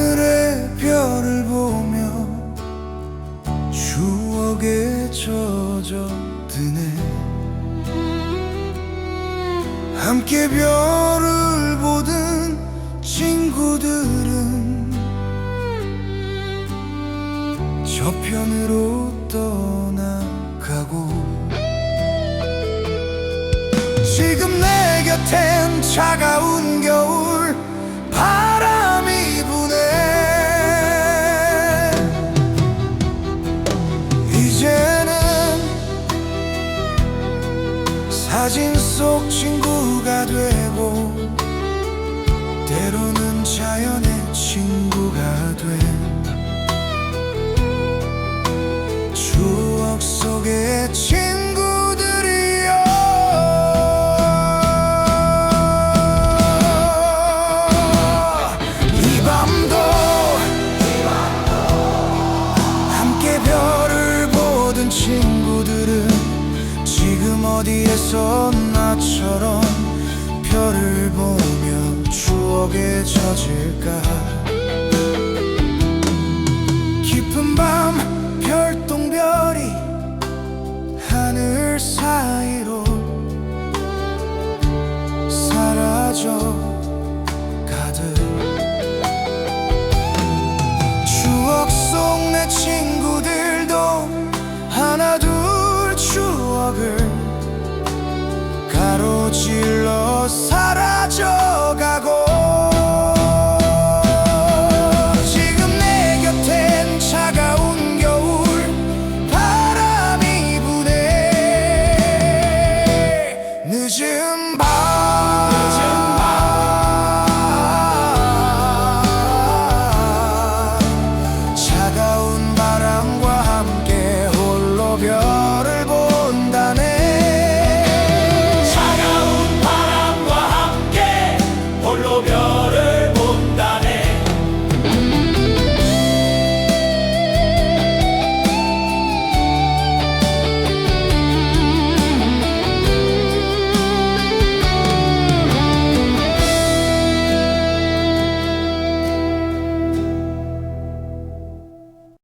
하늘의 별을 보며 추억에 젖어 드네. 함께 별을 보던 친구들은 저편으로 떠나가고 지금 내 곁엔 차가운 겨울 사진 속 친구가 되고 때로는 자연의 친구가 돼. 추억 속의 친구들이여. 이 밤도 함께 별을 보던 친구들은 지금 어디에서 나처럼 별을 보며 추억에 젖을까 of your